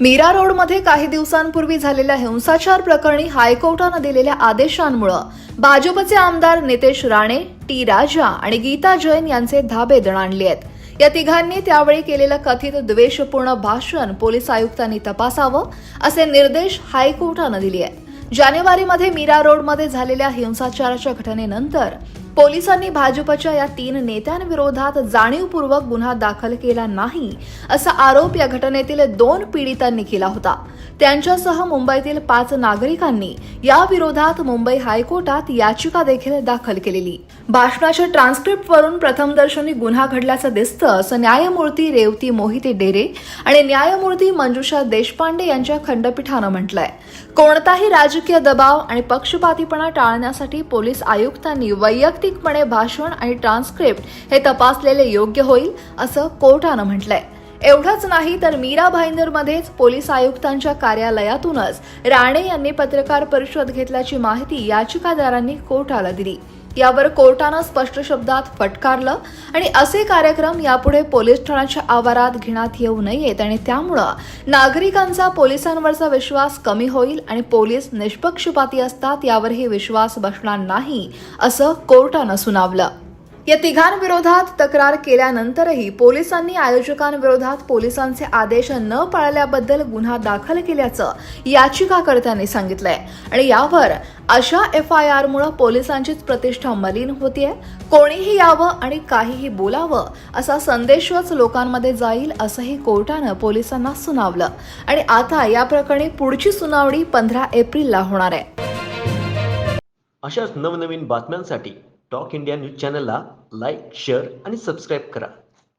मीरा रोडमध्ये काही दिवसांपूर्वी झालेल्या हिंसाचार प्रकरणी हायकोर्टानं दिलेल्या आदेशांमुळं भाजपचे आमदार नितेश राणे टी. राजा आणि गीता जैन यांचे धाबे दणाणले आहेत. या तिघांनी त्यावेळी केलेलं कथित द्वेषपूर्ण भाषण पोलीस आयुक्तांनी तपासावं असे निर्देश हायकोर्टानं दिले आहेत. जानेवारीमध्ये मीरा रोडमध्ये झालेल्या हिंसाचाराच्या घटनेनंतर पोलिसांनी भाजपच्या या तीन नेत्यांविरोधात जाणीवपूर्वक गुन्हा दाखल केला नाही असा आरोप या घटनेतील दोन पीडितांनी केला होता. त्यांच्यासह मुंबईतील पाच नागरिकांनी या विरोधात मुंबई हायकोर्टात याचिका देखील दाखल केलेली. भाषणाच्या ट्रान्स्क्रिप्टवरून प्रथमदर्शनी गुन्हा घडल्याचं दिसतं असं न्यायमूर्ती रेवती मोहिते डेरे आणि न्यायमूर्ती मंजुषा देशपांडे यांच्या खंडपीठानं म्हटलंय. कोणताही राजकीय दबाव आणि पक्षपातीपणा टाळण्यासाठी पोलीस आयुक्तांनी वैयक्तिक वैयक्तिकपणे भाषण आणि ट्रान्स्क्रिप्ट हे तपासलेले योग्य होईल असं कोर्टानं म्हटलंय. एवढंच नाही तर मीरा भाईंदरमध्येच पोलीस आयुक्तांच्या कार्यालयातूनच राणे यांनी पत्रकार परिषद घेतल्याची माहिती याचिकादारांनी कोर्टाला दिली. यावर कोर्टानं स्पष्ट शब्दात फटकारलं आणि असे कार्यक्रम यापुढे पोलीस ठाण्याच्या आवारात घेण्यात येऊ नयेत आणि त्यामुळं नागरिकांचा पोलिसांवरचा विश्वास कमी होईल आणि पोलीस निष्पक्षपाती असतात यावरही विश्वास बसणार नाही असं कोर्टानं सुनावलं. या तिघांविरोधात तक्रार केल्यानंतरही पोलिसांनी आयोजकांविरोधात पोलिसांचे आदेश न पाळल्याबद्दल गुन्हा दाखल केल्याचं याचिकाकर्त्यांनी सांगितलंय. आणि यावर अशा एफ आय आरमुळे पोलिसांचीच प्रतिष्ठा मलिन होतीये. कोणीही यावं आणि काहीही बोलावं असा संदेशच लोकांमध्ये जाईल असंही कोर्टानं पोलिसांना सुनावलं. आणि आता या प्रकरणी पुढची सुनावणी पंधरा एप्रिलला होणार आहे. अशाच नवनवीन बातम्यांसाठी टॉक इंडिया न्यूज चॅनलला लाईक शेअर आणि सबस्क्राईब करा.